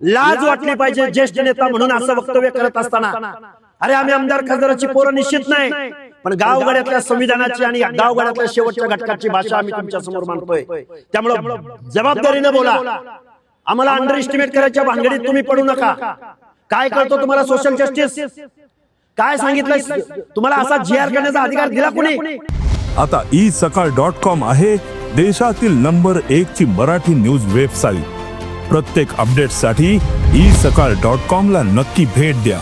लाज वाटली पाहिजे ज्येष्ठ नेता म्हणून असं वक्तव्य करत असताना. अरे आम्ही आमदार खासदाराची पोरं निश्चित नाही. पण गावगाड्यातल्या संविधानाची आणि गावगाड्यातल्या शेवटच्या घटकाची भाषा आम्ही तुमच्यासमोर मांडतोय. त्यामुळं जबाबदारीने बोला. आम्हाला अंडर एस्टिमेट करायच्या भानगडीत तुम्ही पडू नका. काय करतो तुम्हाला सोशल जस्टिस काय सांगितलं तुम्हाला असा जी आर करण्याचा अधिकार दिला कोणी? आता ई सकाळ डॉट कॉम आहे देशातील नंबर एक ची मराठी न्यूज वेबसाईट प्रत्येक अपडेटसाठी ई सकाळ डॉट कॉम ला नक्की भेट द्या.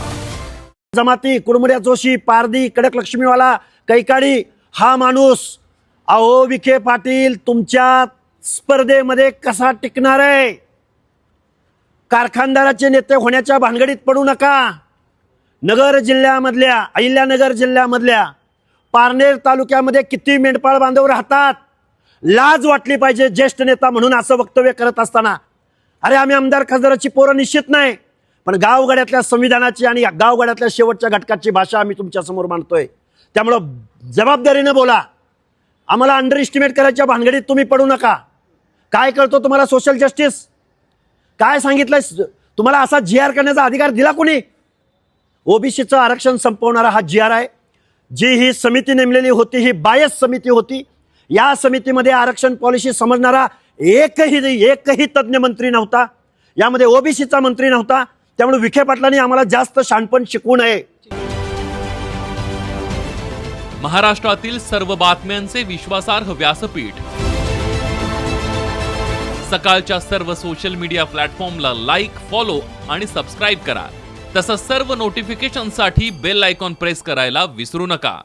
जमाती कुडमुड्या जोशी पारदी कडक लक्ष्मीवाला कैकाडी हा माणूस. अहो विखे पाटील तुमच्या स्पर्धेमध्ये कसा टिकणार आहे? कारखानदाराचे नेते होण्याच्या भानगडीत पडू नका. नगर जिल्ह्यामधल्या अहिल्यानगर जिल्ह्यामधल्या पारनेर तालुक्यामध्ये किती मेंढपाळ बांधव राहतात? लाज वाटली पाहिजे ज्येष्ठ नेता म्हणून असं वक्तव्य करत असताना. अरे आम्ही आमदार खासदाराची पोरं निश्चित नाही पण गावगाड्यातल्या संविधानाची आणि गावगाड्यातल्या शेवटच्या घटकाची भाषा आम्ही तुमच्यासमोर मांडतोय. त्यामुळं जबाबदारीनं बोला. आम्हाला अंडर एस्टिमेट करायच्या भानगडीत तुम्ही पडू नका. काय कळतो तुम्हाला सोशल जस्टिस काय सांगितलंय? तुम्हाला असा जी आर करण्याचा अधिकार दिला कोणी? ओबीसीचं आरक्षण संपवणारा हा जी आर आहे. जी ही समिती नेमलेली होती ही बायस समिती होती. या समितीमध्ये आरक्षण पॉलिसी समजणारा एकही एकही तज्ज्ञ मंत्री नव्हता. यामध्ये ओबीसीचा मंत्री नव्हता. त्यामुळे विखे पाटलांनी आम्हाला जास्त शानपण शिकवू नये. महाराष्ट्रातील सर्व बातम्यांचे विश्वासार्ह व्यासपीठ. सकाळच्या सर्व सोशल मीडिया प्लॅटफॉर्मला लाईक फॉलो आणि सबस्क्राईब करा. तसंच सर्व नोटिफिकेशनसाठी बेल आयकॉन प्रेस करायला विसरू नका.